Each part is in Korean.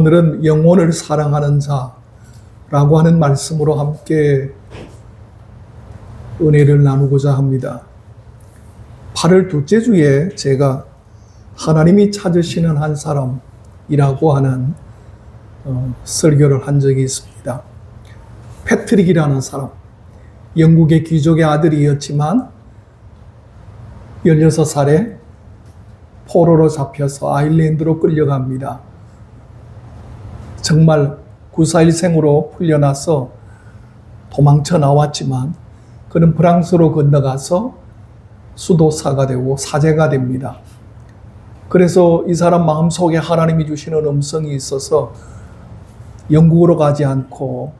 오늘은 영혼을 사랑하는 자라고 하는 말씀으로 함께 은혜를 나누고자 합니다. 8월 둘째 주에 제가 하나님이 찾으시는 한 사람이라고 하는 어, 설교를 한 적이 있습니다. 패트릭이라는 사람, 영국의 귀족의 아들이었지만 16살에 포로로 잡혀서 아일랜드로 끌려갑니다. 정말 941생으로 풀려나서 도망쳐 나왔지만 그는 프랑스로 건너가서 수도사가 되고 사제가 됩니다. 그래서 이 사람 마음속에 하나님이 주시는 음성이 있어서 영국으로 가지 않고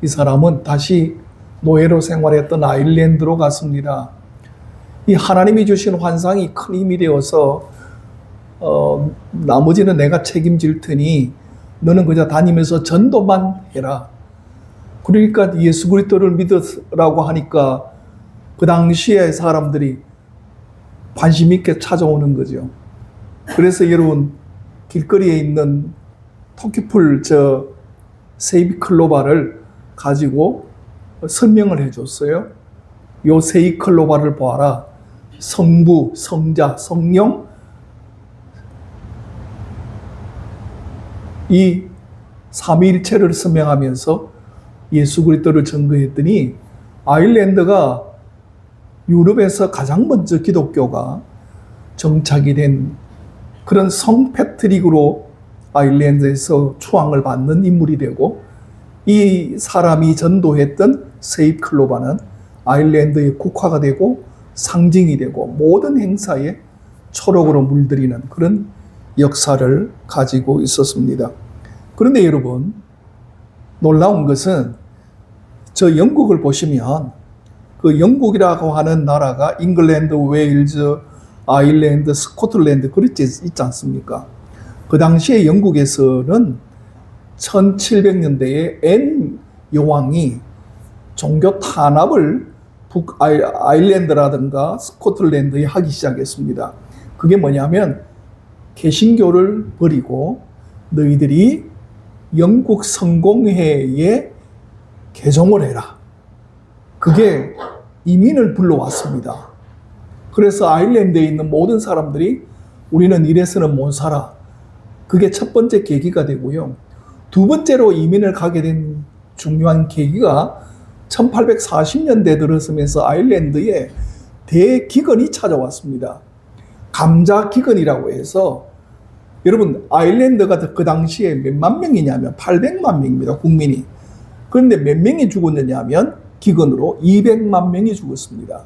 이 사람은 다시 노예로 생활했던 아일랜드로 갔습니다. 이 하나님이 주신 환상이 큰 힘이 되어서 어, 나머지는 내가 책임질 테니 너는 그저 다니면서 전도만 해라. 그러니까 예수 그리스도를 믿으라고 하니까 그 당시에 사람들이 관심 있게 찾아오는 거죠. 그래서 여러분 길거리에 있는 토끼풀 저 세이비 클로바를 가지고 설명을 해줬어요. 요 세이 클로바를 보아라. 성부, 성자, 성령 이 삼위일체를 설명하면서 예수 그리스도를 증거했더니 아일랜드가 유럽에서 가장 먼저 기독교가 정착이 된 그런 성 패트릭으로 아일랜드에서 추앙을 받는 인물이 되고 이 사람이 전도했던 세입 클로바는 아일랜드의 국화가 되고 상징이 되고 모든 행사에 초록으로 물들이는 그런 역사를 가지고 있었습니다. 그런데 여러분, 놀라운 것은 저 영국을 보시면 그 영국이라고 하는 나라가 잉글랜드, 웨일즈, 아일랜드, 스코틀랜드 그렇지 있지 않습니까? 그 당시에 영국에서는 1700년대에 앤 여왕이 종교 탄압을 북 아일랜드라든가 스코틀랜드에 하기 시작했습니다. 그게 뭐냐면 개신교를 버리고 너희들이 영국 성공회에 개종을 해라. 그게 이민을 불러왔습니다. 그래서 아일랜드에 있는 모든 사람들이 우리는 이래서는 못 살아. 그게 첫 번째 계기가 되고요. 두 번째로 이민을 가게 된 중요한 계기가 1840년대 들어서면서 아일랜드에 대기근이 찾아왔습니다. 감자 기근이라고 해서 여러분 아일랜드가 그 당시에 몇만 명이냐면 800만 명입니다. 국민이. 그런데 몇 명이 죽었느냐면 기근으로 200만 명이 죽었습니다.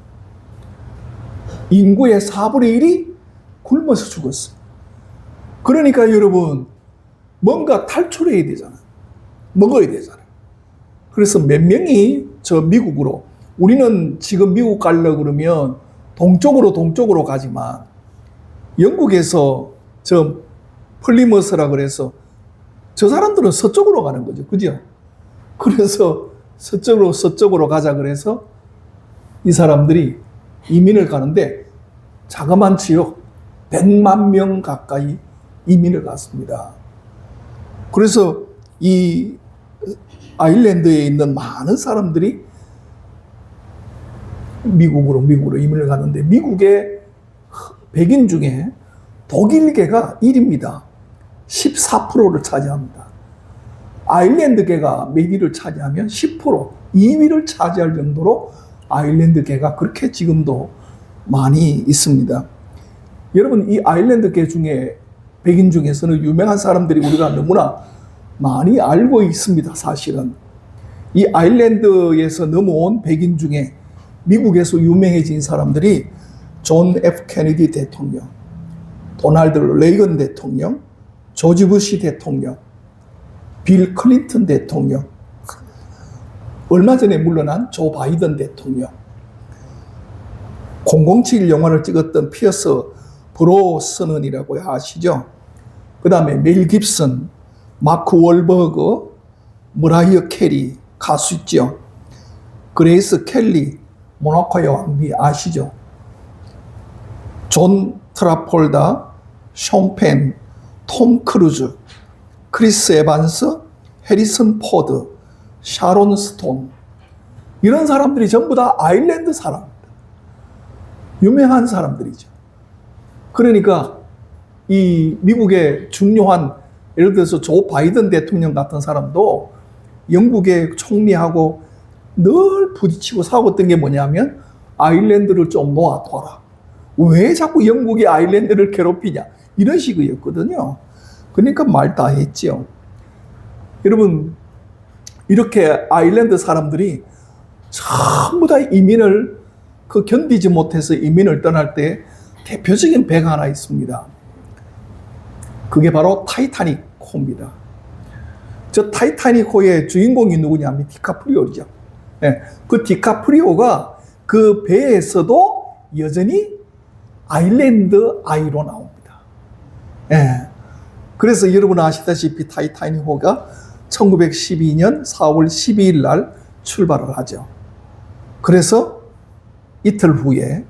인구의 4분의 1이 굶어서 죽었어요. 그러니까 여러분 뭔가 탈출해야 되잖아요. 먹어야 되잖아요. 그래서 몇 명이 저 미국으로 우리는 지금 미국 가려 그러면 동쪽으로 동쪽으로 가지만 영국에서 저 플리머스라 그래서 저 사람들은 서쪽으로 가는 거죠. 그죠? 그래서 서쪽으로 서쪽으로 가자 그래서 이 사람들이 이민을 가는데 자그만치요. 100만 명 가까이 이민을 갔습니다. 그래서 이 아일랜드에 있는 많은 사람들이 미국으로 미국으로 이민을 갔는데 미국의 백인 중에 독일계가 1입니다. 14%를 차지합니다. 아일랜드계가 몇 위를 차지하면 10%, 2위를 차지할 정도로 아일랜드계가 그렇게 지금도 많이 있습니다. 여러분 이 아일랜드계 중에 백인 중에서는 유명한 사람들이 우리가 너무나 많이 알고 있습니다. 사실은 이 아일랜드에서 넘어온 백인 중에 미국에서 유명해진 사람들이 존 F 케네디 대통령, 도널드 레이건 대통령, 조지 부시 대통령, 빌 클린턴 대통령, 얼마 전에 물러난 조 바이든 대통령, 007 영화를 찍었던 피어스 브로스넌이라고 아시죠? 그 다음에 멜 깁슨, 마크 월버그, 머라이어 캐리 가수 있죠? 그레이스 켈리, 모나코의 왕비 아시죠? 존 트라폴다, 숀펜, 톰 크루즈, 크리스 에반스, 해리슨 포드, 샤론 스톤 이런 사람들이 전부 다 아일랜드 사람 유명한 사람들이죠. 그러니까 이 미국의 중요한 예를 들어서 조 바이든 대통령 같은 사람도 영국의 총리하고 늘 부딪히고 싸웠던 게 뭐냐면 아일랜드를 좀 놓아둬라. 왜 자꾸 영국이 아일랜드를 괴롭히냐. 이런 식이었거든요. 그러니까 말 다 했지요. 여러분, 이렇게 아일랜드 사람들이 전부 다 이민을 그 견디지 못해서 이민을 떠날 때 대표적인 배가 하나 있습니다. 그게 바로 타이타닉 호입니다. 저 타이타닉 호의 주인공이 누구냐면 디카프리오죠. 예, 그 디카프리오가 그 배에서도 여전히 아일랜드 아이로 나옵니다. 예. 그래서 여러분 아시다시피 타이타닉호가 1912년 4월 12일 날 출발을 하죠. 그래서 이틀 후에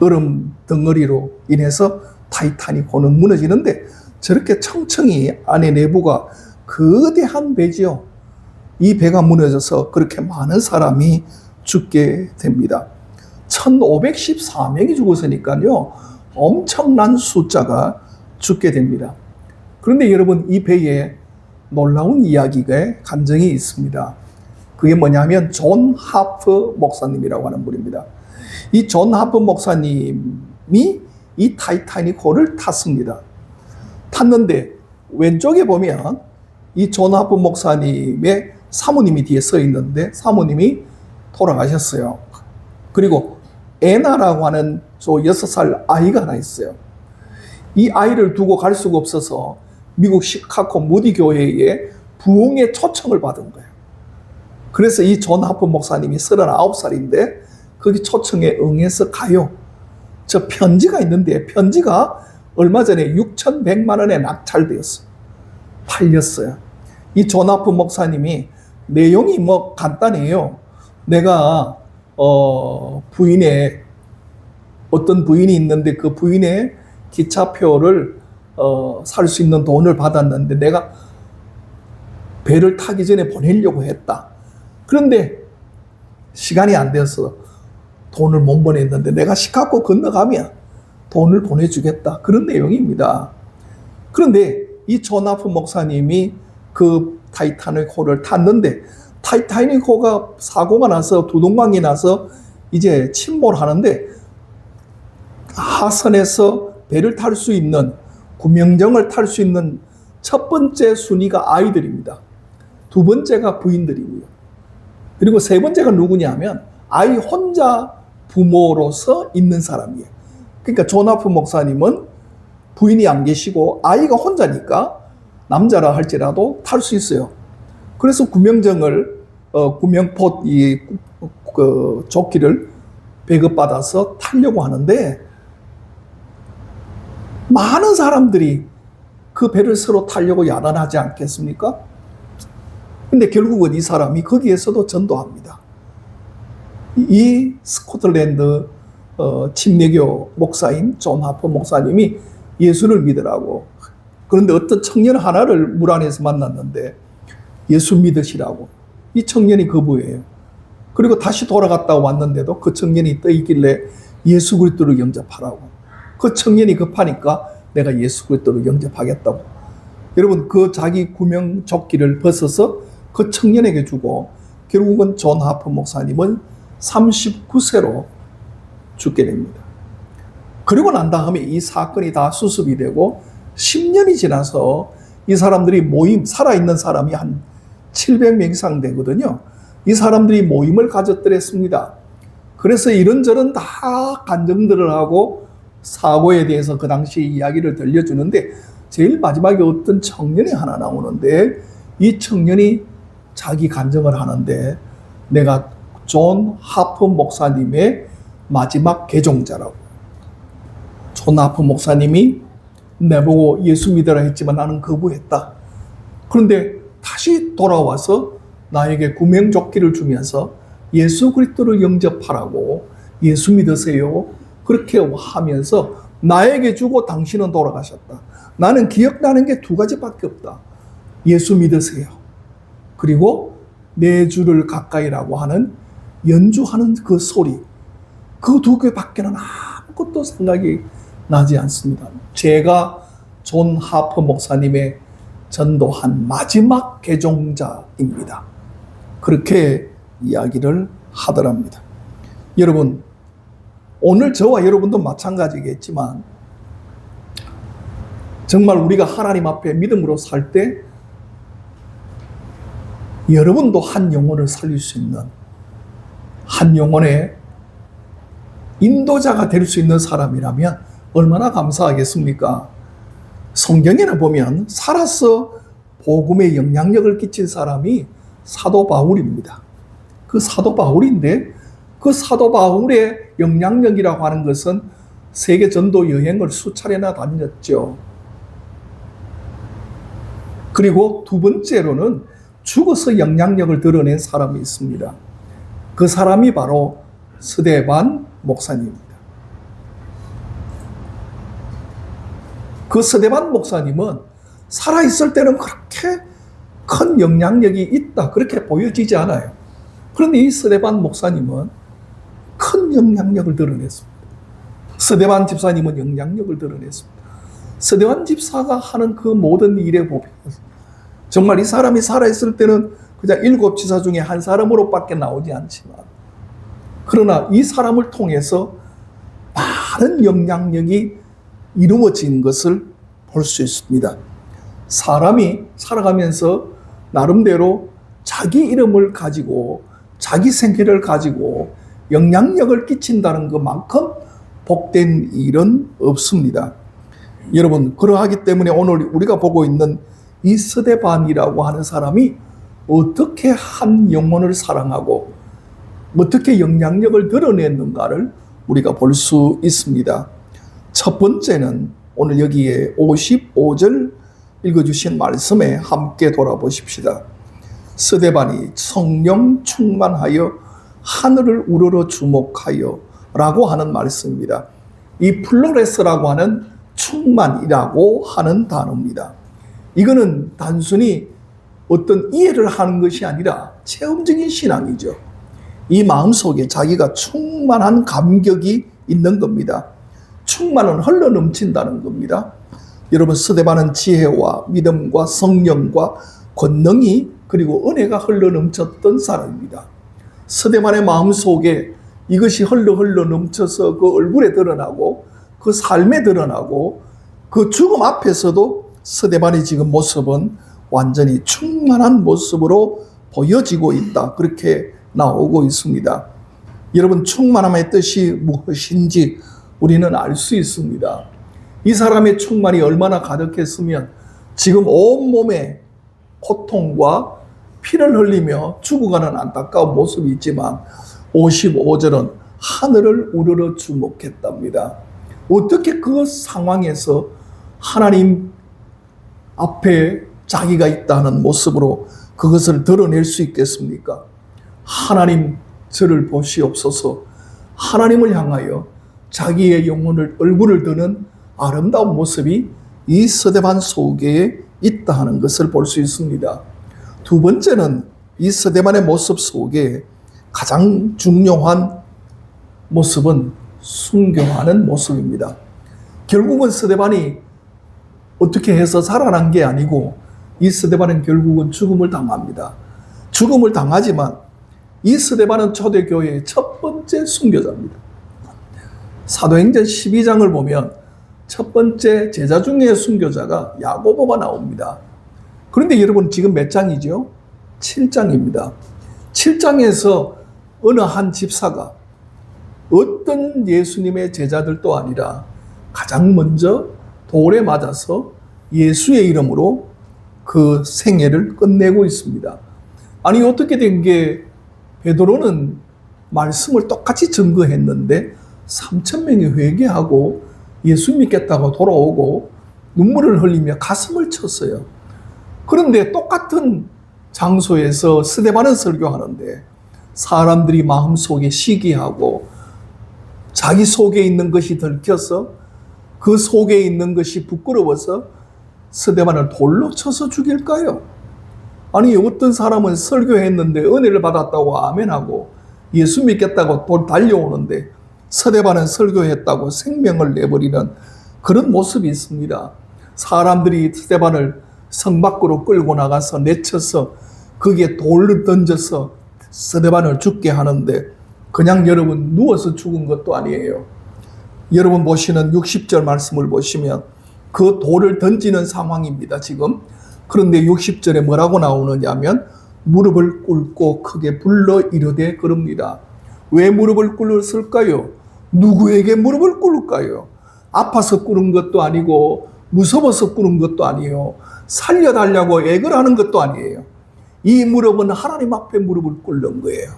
얼음 덩어리로 인해서 타이타닉 호는 무너지는데 저렇게 청청이 안에 내부가 거대한 배지요. 이 배가 무너져서 그렇게 많은 사람이 죽게 됩니다. 1514명이 죽었으니까요. 엄청난 숫자가 죽게 됩니다. 그런데 여러분 이 배에 놀라운 이야기가 감정이 있습니다. 그게 뭐냐면 존 하프 목사님이라고 하는 분입니다. 이 존 하프 목사님이 이 타이타닉 호를 탔습니다. 탔는데 왼쪽에 보면 이 존 하프 목사님의 사모님이 뒤에 서 있는데 사모님이 돌아가셨어요. 그리고 에나라고 하는 저 여섯 살 아이가 하나 있어요. 이 아이를 두고 갈 수가 없어서 미국 시카고 무디 교회에 부흥의 초청을 받은 거예요. 그래서 이 존 하프 목사님이 39살인데 거기 초청에 응해서 가요. 저 편지가 있는데 편지가 얼마 전에 6,100만 원에 낙찰되었어요. 팔렸어요. 이 존 하프 목사님이 내용이 뭐 간단해요. 내가 어 부인의 어떤 부인이 있는데 그 부인의 기차표를 어, 살 수 있는 돈을 받았는데 내가 배를 타기 전에 보내려고 했다. 그런데 시간이 안 돼서 돈을 못 보냈는데 내가 시카고 건너가면 돈을 보내주겠다. 그런 내용입니다. 그런데 이 조나프 목사님이 그 타이타닉 호를 탔는데 타이타닉호가 사고가 나서 두동강이 나서 이제 침몰하는데 하선에서 배를 탈 수 있는 구명정을 탈 수 있는 첫 번째 순위가 아이들입니다. 두 번째가 부인들이고요. 그리고 세 번째가 누구냐면 아이 혼자 부모로서 있는 사람이에요. 그러니까 조나프 목사님은 부인이 안 계시고 아이가 혼자니까 남자라 할지라도 탈 수 있어요. 그래서 구명정을 어, 구명포 이그 조끼를 배급받아서 타려고 하는데 많은 사람들이 그 배를 서로 타려고 야단하지 않겠습니까? 근데 결국은 이 사람이 거기에서도 전도합니다. 이 스코틀랜드 어, 침례교 목사인 존 하퍼 목사님이 예수를 믿으라고. 그런데 어떤 청년 하나를 물 안에서 만났는데 예수 믿으시라고. 이 청년이 거부해요. 그리고 다시 돌아갔다 왔는데도 그 청년이 떠 있길래 예수 그리스도를 영접하라고. 그 청년이 급하니까 내가 예수 그리스도를 영접하겠다고. 여러분 그 자기 구명 조끼를 벗어서 그 청년에게 주고 결국은 존 하프 목사님은 39세로 죽게 됩니다. 그리고 난 다음에 이 사건이 다 수습이 되고 10년이 지나서 이 사람들이 모임, 살아있는 사람이 한 700명 이상 되거든요. 이 사람들이 모임을 가졌더랬습니다. 그래서 이런저런 다 간증들을 하고 사고에 대해서 그 당시 이야기를 들려주는데 제일 마지막에 어떤 청년이 하나 나오는데 이 청년이 자기 간증을 하는데 내가 존 하프 목사님의 마지막 개종자라고. 존 하프 목사님이 내보고 예수 믿으라 했지만 나는 거부했다. 그런데 다시 돌아와서 나에게 구명조끼를 주면서 예수 그리스도를 영접하라고 예수 믿으세요. 그렇게 하면서 나에게 주고 당신은 돌아가셨다. 나는 기억나는 게 두 가지밖에 없다. 예수 믿으세요. 그리고 내 주를 가까이라고 하는 연주하는 그 소리. 그 두 개밖에는 아무것도 생각이 나지 않습니다. 제가 존 하퍼 목사님의 전도한 마지막 개종자입니다. 그렇게 이야기를 하더랍니다. 여러분, 오늘 저와 여러분도 마찬가지겠지만, 정말 우리가 하나님 앞에 믿음으로 살 때, 여러분도 한 영혼을 살릴 수 있는, 한 영혼의 인도자가 될 수 있는 사람이라면 얼마나 감사하겠습니까? 성경에는 보면 살아서 복음에 영향력을 끼친 사람이 사도 바울입니다. 그 사도 바울인데 그 사도 바울의 영향력이라고 하는 것은 세계 전도 여행을 수차례나 다녔죠. 그리고 두 번째로는 죽어서 영향력을 드러낸 사람이 있습니다. 그 사람이 바로 스데반 목사님입니다. 그 스데반 목사님은 살아있을 때는 그렇게 큰 영향력이 있다. 그렇게 보여지지 않아요. 그런데 이 스데반 목사님은 큰 영향력을 드러냈습니다. 스데반 집사님은 영향력을 드러냈습니다. 스데반 집사가 하는 그 모든 일에 보면 정말 이 사람이 살아있을 때는 그냥 일곱 지사 중에 한 사람으로밖에 나오지 않지만 그러나 이 사람을 통해서 많은 영향력이 이루어진 것을 볼 수 있습니다. 사람이 살아가면서 나름대로 자기 이름을 가지고 자기 생계를 가지고 영향력을 끼친다는 것만큼 복된 일은 없습니다. 여러분, 그러하기 때문에 오늘 우리가 보고 있는 이 스데반이라고 하는 사람이 어떻게 한 영혼을 사랑하고 어떻게 영향력을 드러냈는가를 우리가 볼 수 있습니다. 첫 번째는 오늘 여기에 55절 읽어주신 말씀에 함께 돌아보십시다. 스데반이 성령 충만하여 하늘을 우러러 주목하여 라고 하는 말씀입니다. 이 플로레스라고 하는 충만이라고 하는 단어입니다. 이거는 단순히 어떤 이해를 하는 것이 아니라 체험적인 신앙이죠. 이 마음속에 자기가 충만한 감격이 있는 겁니다. 충만은 흘러 넘친다는 겁니다. 여러분 스데반은 지혜와 믿음과 성령과 권능이 그리고 은혜가 흘러 넘쳤던 사람입니다. 스데반의 마음 속에 이것이 흘러 흘러 넘쳐서 그 얼굴에 드러나고 그 삶에 드러나고 그 죽음 앞에서도 스데반의 지금 모습은 완전히 충만한 모습으로 보여지고 있다. 그렇게 나오고 있습니다. 여러분 충만함의 뜻이 무엇인지 우리는 알 수 있습니다. 이 사람의 충만이 얼마나 가득했으면 지금 온몸에 고통과 피를 흘리며 죽어가는 안타까운 모습이 있지만 55절은 하늘을 우러러 주목했답니다. 어떻게 그 상황에서 하나님 앞에 자기가 있다는 모습으로 그것을 드러낼 수 있겠습니까? 하나님 저를 보시옵소서 하나님을 향하여 자기의 영혼을 얼굴을 드는 아름다운 모습이 이 서대반 속에 있다 하는 것을 볼 수 있습니다. 두 번째는 이 서대반의 모습 속에 가장 중요한 모습은 순교하는 모습입니다. 결국은 서대반이 어떻게 해서 살아난 게 아니고 이 스데반은 결국은 죽음을 당합니다. 죽음을 당하지만 이 스데반은 초대교회의 첫 번째 순교자입니다. 사도행전 12장을 보면 첫 번째 제자 중에 순교자가 야고보가 나옵니다. 그런데 여러분 지금 몇 장이죠? 7장입니다. 7장에서 어느 한 집사가 어떤 예수님의 제자들도 아니라 가장 먼저 돌에 맞아서 예수의 이름으로 그 생애를 끝내고 있습니다. 아니 어떻게 된 게 베드로는 말씀을 똑같이 증거했는데 3천 명이 회개하고 예수 믿겠다고 돌아오고 눈물을 흘리며 가슴을 쳤어요. 그런데 똑같은 장소에서 스데반은 설교하는데 사람들이 마음속에 시기하고 자기 속에 있는 것이 들켜서 그 속에 있는 것이 부끄러워서 스데반을 돌로 쳐서 죽일까요? 아니 어떤 사람은 설교했는데 은혜를 받았다고 아멘하고 예수 믿겠다고 돌 달려오는데 스데반은 설교했다고 생명을 내버리는 그런 모습이 있습니다. 사람들이 스데반을 성 밖으로 끌고 나가서 내쳐서 거기에 돌을 던져서 스데반을 죽게 하는데 그냥 여러분 누워서 죽은 것도 아니에요. 여러분 보시는 60절 말씀을 보시면 그 돌을 던지는 상황입니다, 지금. 그런데 60절에 뭐라고 나오느냐면 무릎을 꿇고 크게 불러 이르되 그럽니다. 왜 무릎을 꿇었을까요? 누구에게 무릎을 꿇을까요? 아파서 꿇은 것도 아니고 무서워서 꿇은 것도 아니에요. 살려달라고 애걸 하는 것도 아니에요. 이 무릎은 하나님 앞에 무릎을 꿇는 거예요.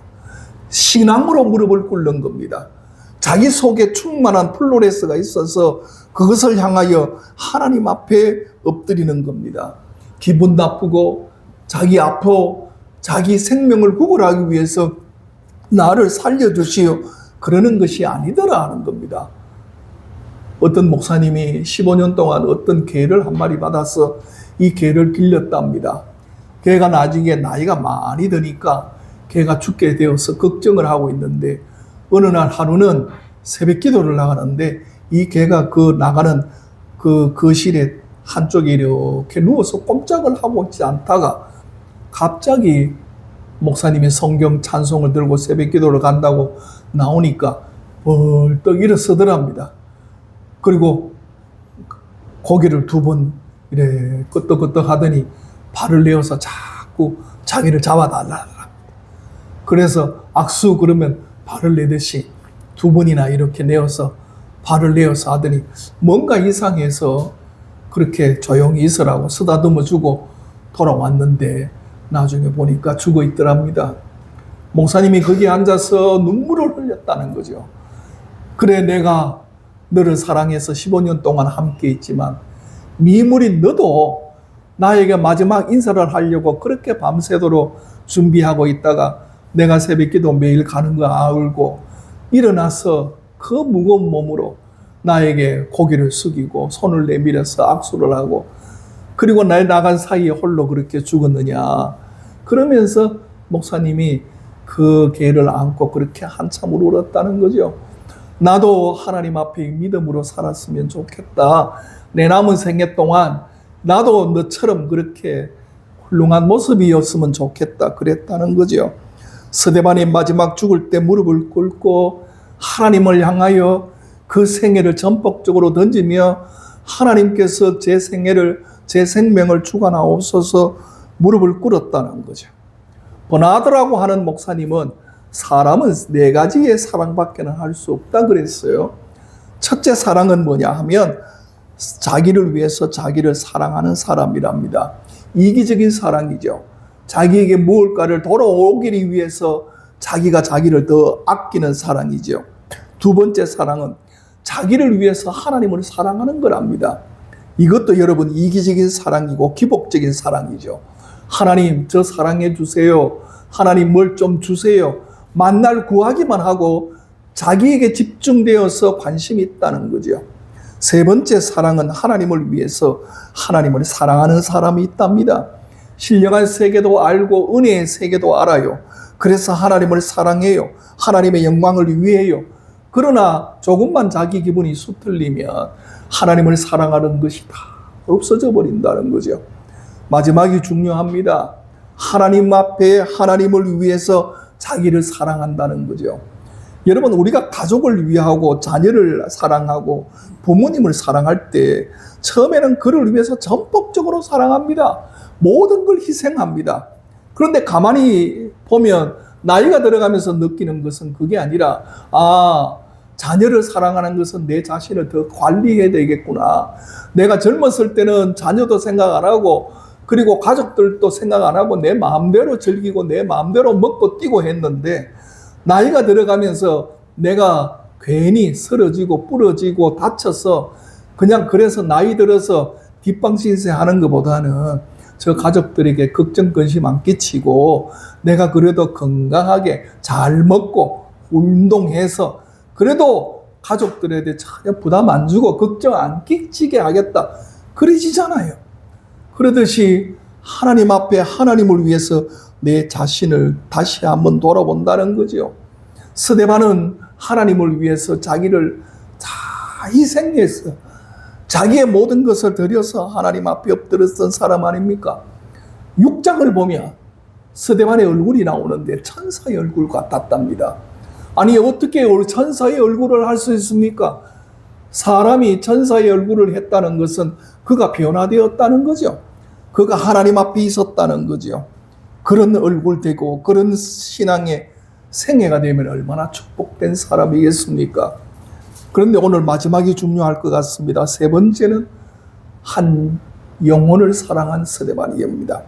신앙으로 무릎을 꿇는 겁니다. 자기 속에 충만한 플로레스가 있어서 그것을 향하여 하나님 앞에 엎드리는 겁니다. 기분 나쁘고 자기 아파 자기 생명을 구걸하기 위해서 나를 살려주시오 그러는 것이 아니더라 하는 겁니다. 어떤 목사님이 15년 동안 어떤 개를 한 마리 받아서 이 개를 길렀답니다. 개가 나중에 나이가 많이 드니까 개가 죽게 되어서 걱정을 하고 있는데 어느 날 하루는 새벽 기도를 나가는데 이 개가 그 나가는 그 거실에 한쪽에 이렇게 누워서 꼼짝을 하고 있지 않다가 갑자기 목사님이 성경 찬송을 들고 새벽 기도를 간다고 나오니까 벌떡 일어서더랍니다. 그리고 고개를 두 번 이래 끄떡끄떡 하더니 발을 내어서 자꾸 자기를 잡아달라. 그래서 악수 그러면 발을 내듯이 두 번이나 이렇게 내어서 발을 내어서 하더니 뭔가 이상해서 그렇게 조용히 있으라고 쓰다듬어 주고 돌아왔는데 나중에 보니까 죽어 있더랍니다. 목사님이 거기 앉아서 눈물을 흘렸다는 거죠. 그래 내가 너를 사랑해서 15년 동안 함께 있지만 미물인 너도 나에게 마지막 인사를 하려고 그렇게 밤새도록 준비하고 있다가 내가 새벽기도 매일 가는 거 알고 일어나서 그 무거운 몸으로 나에게 고개를 숙이고 손을 내밀어서 악수를 하고 그리고 날 나간 사이에 홀로 그렇게 죽었느냐 그러면서 목사님이 그 개를 안고 그렇게 한참을 울었다는 거죠. 나도 하나님 앞에 믿음으로 살았으면 좋겠다. 내 남은 생애 동안 나도 너처럼 그렇게 훌륭한 모습이었으면 좋겠다. 그랬다는 거죠. 스데반이 마지막 죽을 때 무릎을 꿇고 하나님을 향하여 그 생애를 전폭적으로 던지며 하나님께서 제 생애를 제 생명을 주관하옵소서 무릎을 꿇었다는 거죠. 버나드라고 하는 목사님은 사람은 네 가지의 사랑밖에는 할 수 없다 그랬어요. 첫째 사랑은 뭐냐 하면 자기를 위해서 자기를 사랑하는 사람이랍니다. 이기적인 사랑이죠. 자기에게 무엇가를 돌아오기를 위해서 자기가 자기를 더 아끼는 사랑이죠. 두 번째 사랑은 자기를 위해서 하나님을 사랑하는 거랍니다. 이것도 여러분 이기적인 사랑이고 기복적인 사랑이죠. 하나님 저 사랑해 주세요. 하나님 뭘 좀 주세요. 만날 구하기만 하고 자기에게 집중되어서 관심이 있다는 거죠. 세 번째 사랑은 하나님을 위해서 하나님을 사랑하는 사람이 있답니다. 신령한 세계도 알고 은혜의 세계도 알아요. 그래서 하나님을 사랑해요. 하나님의 영광을 위해요. 그러나 조금만 자기 기분이 수틀리면 하나님을 사랑하는 것이 다 없어져 버린다는 거죠. 마지막이 중요합니다. 하나님 앞에 하나님을 위해서 자기를 사랑한다는 거죠. 여러분, 우리가 가족을 위하고 자녀를 사랑하고 부모님을 사랑할 때 처음에는 그를 위해서 전폭적으로 사랑합니다. 모든 걸 희생합니다. 그런데 가만히 보면 나이가 들어가면서 느끼는 것은 그게 아니라, 아, 자녀를 사랑하는 것은 내 자신을 더 관리해야 되겠구나. 내가 젊었을 때는 자녀도 생각 안 하고, 그리고 가족들도 생각 안 하고 내 마음대로 즐기고 내 마음대로 먹고 뛰고 했는데, 나이가 들어가면서 내가 괜히 쓰러지고 부러지고 다쳐서 그냥 그래서 나이 들어서 뒷방신세 하는 것보다는 저 가족들에게 걱정 근심 안 끼치고 내가 그래도 건강하게 잘 먹고 운동해서 그래도 가족들에 대해 전혀 부담 안 주고 걱정 안 끼치게 하겠다. 그러지잖아요. 그러듯이 하나님 앞에 하나님을 위해서 내 자신을 다시 한번 돌아본다는 거죠. 스데반은 하나님을 위해서 자기를 다 희생해서 자기의 모든 것을 들여서 하나님 앞에 엎드렸던 사람 아닙니까? 6장을 보면 스데반의 얼굴이 나오는데 천사의 얼굴 같았답니다. 아니 어떻게 천사의 얼굴을 할 수 있습니까? 사람이 천사의 얼굴을 했다는 것은 그가 변화되었다는 거죠. 그가 하나님 앞에 있었다는 거죠. 그런 얼굴 되고 그런 신앙의 생애가 되면 얼마나 축복된 사람이겠습니까? 그런데 오늘 마지막이 중요할 것 같습니다. 세 번째는 한 영혼을 사랑한 스데반이입니다.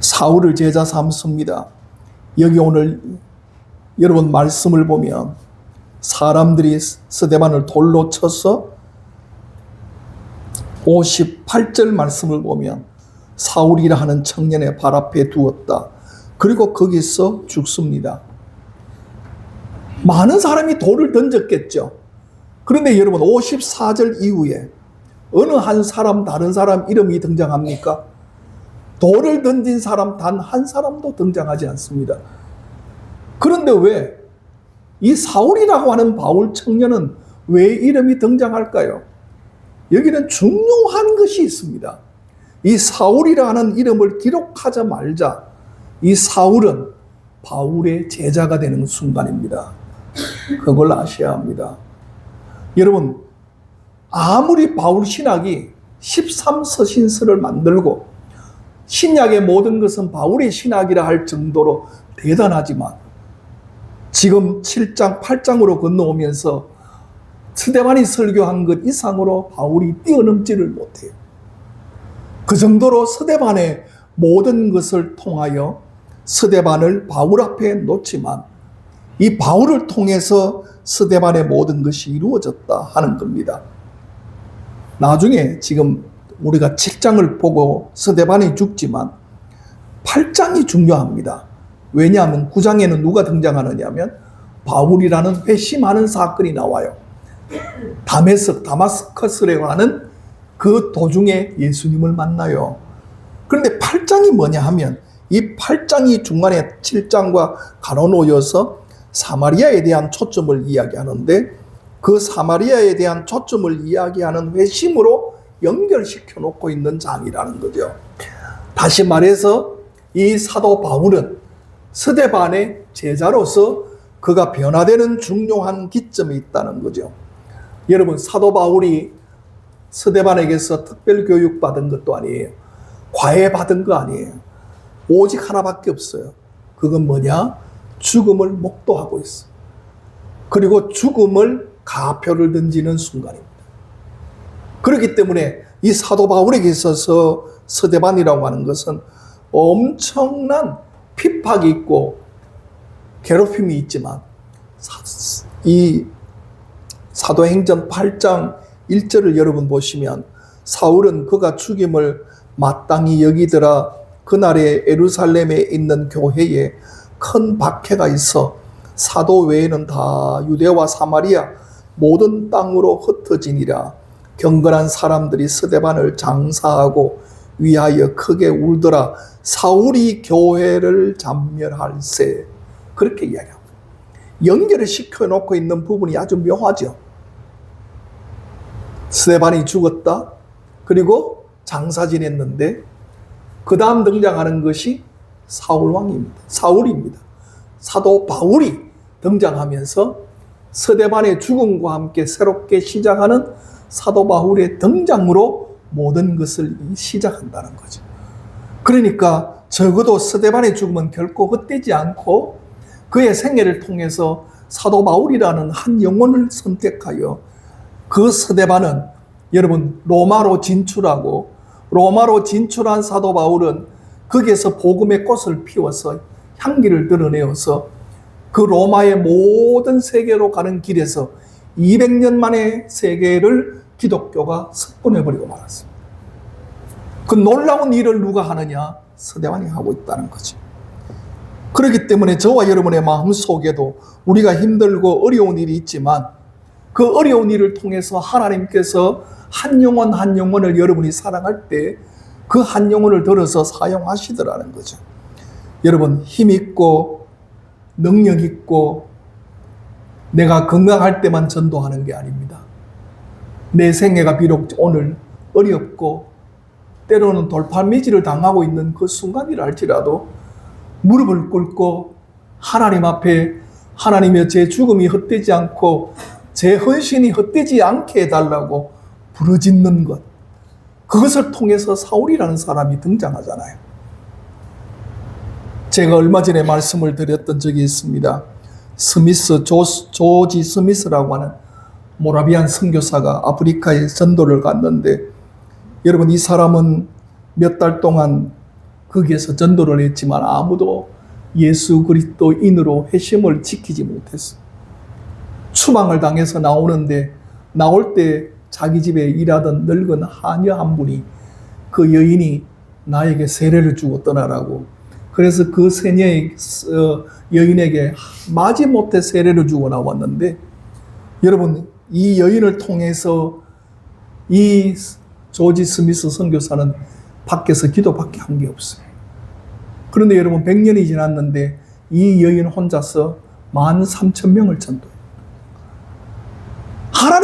사울을 제자 삼습니다. 여기 오늘 여러분 말씀을 보면 사람들이 스데반을 돌로 쳐서 58절 말씀을 보면 사울이라 하는 청년의 발 앞에 두었다. 그리고 거기서 죽습니다. 많은 사람이 돌을 던졌겠죠. 그런데 여러분 54절 이후에 어느 한 사람 다른 사람 이름이 등장합니까? 돌을 던진 사람 단 한 사람도 등장하지 않습니다. 그런데 왜 이 사울이라고 하는 바울 청년은 왜 이름이 등장할까요? 여기는 중요한 것이 있습니다. 이 사울이라는 이름을 기록하자 말자 이 사울은 바울의 제자가 되는 순간입니다. 그걸 아셔야 합니다. 여러분, 아무리 바울 신학이 13서신서를 만들고 신약의 모든 것은 바울의 신학이라 할 정도로 대단하지만 지금 7장, 8장으로 건너오면서 스데반이 설교한 것 이상으로 바울이 뛰어넘지를 못해요. 그 정도로 스데반의 모든 것을 통하여 스데반을 바울 앞에 놓지만 이 바울을 통해서 스데반의 모든 것이 이루어졌다 하는 겁니다. 나중에 지금 우리가 7장을 보고 스데반이 죽지만 8장이 중요합니다. 왜냐하면 9장에는 누가 등장하느냐 면 바울이라는 회심하는 사건이 나와요. 다메스, 다마스커스에 가는 그 도중에 예수님을 만나요. 그런데 8장이 뭐냐 하면 이 8장이 중간에 7장과 가로놓여서 사마리아에 대한 초점을 이야기하는데 그 사마리아에 대한 초점을 이야기하는 회심으로 연결시켜 놓고 있는 장이라는 거죠. 다시 말해서 이 사도 바울은 스데반의 제자로서 그가 변화되는 중요한 기점에 있다는 거죠. 여러분 사도 바울이 스데반에게서 특별 교육 받은 것도 아니에요. 과외 받은 거 아니에요. 오직 하나밖에 없어요. 그건 뭐냐? 죽음을 목도하고 있어. 그리고 죽음을 가표를 던지는 순간입니다. 그렇기 때문에 이 사도 바울에게 있어서 서대반이라고 하는 것은 엄청난 핍박이 있고 괴롭힘이 있지만 이 사도행전 8장 1절을 여러분 보시면 사울은 그가 죽임을 마땅히 여기더라 그날에 에루살렘에 있는 교회에 큰 박해가 있어 사도 외에는 다 유대와 사마리아 모든 땅으로 흩어지니라 경건한 사람들이 스데반을 장사하고 위하여 크게 울더라 사울이 교회를 잔멸할세 그렇게 이야기합니다. 연결을 시켜놓고 있는 부분이 아주 묘하죠. 스데반이 죽었다. 그리고 장사 지냈는데 그 다음 등장하는 것이 사울 왕입니다. 사울입니다. 사도 바울이 등장하면서 스데반의 죽음과 함께 새롭게 시작하는 사도 바울의 등장으로 모든 것을 시작한다는 거죠. 그러니까 적어도 스데반의 죽음은 결코 헛되지 않고 그의 생애를 통해서 사도 바울이라는 한 영혼을 선택하여 그 스데반은 여러분 로마로 진출하고 로마로 진출한 사도 바울은 거기에서 복음의 꽃을 피워서 향기를 드러내어서 그 로마의 모든 세계로 가는 길에서 200년 만에 세계를 기독교가 석권해버리고 말았습니다. 그 놀라운 일을 누가 하느냐? 서대환이 하고 있다는 거죠. 그렇기 때문에 저와 여러분의 마음 속에도 우리가 힘들고 어려운 일이 있지만 그 어려운 일을 통해서 하나님께서 한 영혼 한 영혼을 여러분이 사랑할 때 그 한 영혼을 들어서 사용하시더라는 거죠. 여러분 힘 있고 능력 있고 내가 건강할 때만 전도하는 게 아닙니다. 내 생애가 비록 오늘 어렵고 때로는 돌팔매질을 당하고 있는 그 순간이라 할지라도 무릎을 꿇고 하나님 앞에 하나님의 제 죽음이 헛되지 않고 제 헌신이 헛되지 않게 해달라고 부르짖는 것. 그것을 통해서 사울이라는 사람이 등장하잖아요. 제가 얼마 전에 말씀을 드렸던 적이 있습니다. 스미스, 조, 조지 스미스라고 하는 모라비안 선교사가 아프리카에 전도를 갔는데 여러분 이 사람은 몇 달 동안 거기에서 전도를 했지만 아무도 예수 그리스도인으로 회심을 지키지 못했어. 추방을 당해서 나오는데 나올 때 자기 집에 일하던 늙은 하녀 한 분이 그 여인이 나에게 세례를 주고 떠나라고 그래서 그 세녀의 어, 여인에게 마지못해 세례를 주고 나왔는데 여러분 이 여인을 통해서 이 조지 스미스 선교사는 밖에서 기도밖에 한 게 없어요. 그런데 여러분 100년이 지났는데 이 여인 혼자서 13,000명을 전도해요.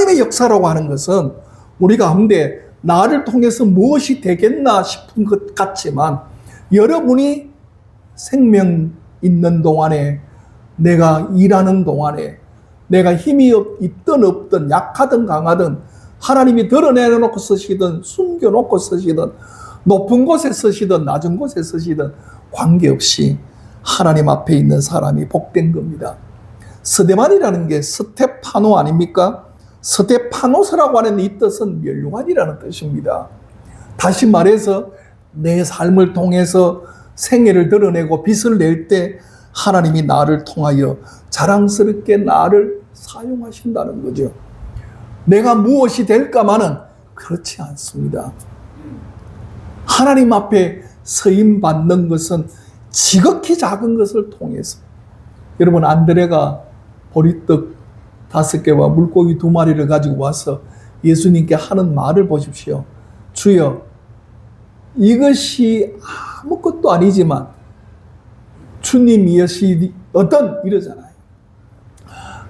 하나님의 역사라고 하는 것은 우리 가운데 나를 통해서 무엇이 되겠나 싶은 것 같지만 여러분이 생명 있는 동안에 내가 일하는 동안에 내가 힘이 없- 있든 없든 약하든 강하든 하나님이 드러내놓고 쓰시든 숨겨놓고 쓰시든 높은 곳에 쓰시든 낮은 곳에 쓰시든 관계없이 하나님 앞에 있는 사람이 복된 겁니다. 스데반이라는 게 스테파노 아닙니까? 스테파노스라고 하는 이 뜻은 멸류관이라는 뜻입니다. 다시 말해서 내 삶을 통해서 생애를 드러내고 빛을 낼 때 하나님이 나를 통하여 자랑스럽게 나를 사용하신다는 거죠. 내가 무엇이 될까마는 그렇지 않습니다. 하나님 앞에 서임 받는 것은 지극히 작은 것을 통해서 여러분 안드레가 보리떡 다섯 개와 물고기 두 마리를 가지고 와서 예수님께 하는 말을 보십시오. 주여 이것이 아무것도 아니지만 주님이시 어떤 이러잖아요.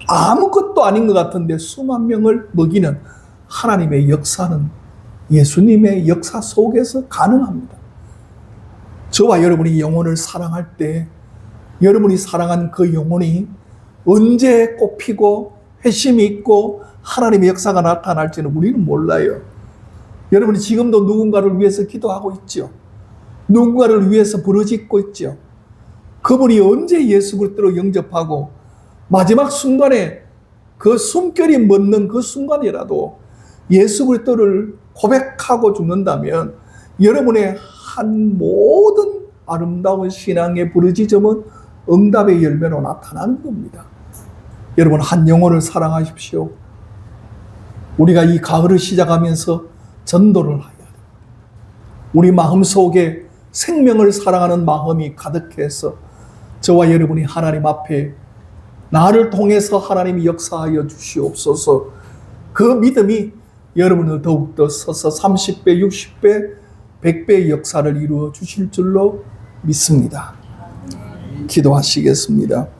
아무것도 아닌 것 같은데 수만 명을 먹이는 하나님의 역사는 예수님의 역사 속에서 가능합니다. 저와 여러분이 영혼을 사랑할 때 여러분이 사랑한 그 영혼이 언제 꽃피고 회심이 있고 하나님의 역사가 나타날지는 우리는 몰라요. 여러분이 지금도 누군가를 위해서 기도하고 있죠. 누군가를 위해서 부르짖고 있죠. 그분이 언제 예수 그리스도로 영접하고 마지막 순간에 그 숨결이 멎는 그 순간이라도 예수 그리스도를 고백하고 죽는다면 여러분의 한 모든 아름다운 신앙의 부르짖음은 응답의 열매로 나타나는 겁니다. 여러분 한 영혼을 사랑하십시오. 우리가 이 가을을 시작하면서 전도를 해야 됩니다. 우리 마음 속에 생명을 사랑하는 마음이 가득해서 저와 여러분이 하나님 앞에 나를 통해서 하나님이 역사하여 주시옵소서 그 믿음이 여러분을 더욱더 서서 30배, 60배, 100배의 역사를 이루어 주실 줄로 믿습니다. 기도하시겠습니다.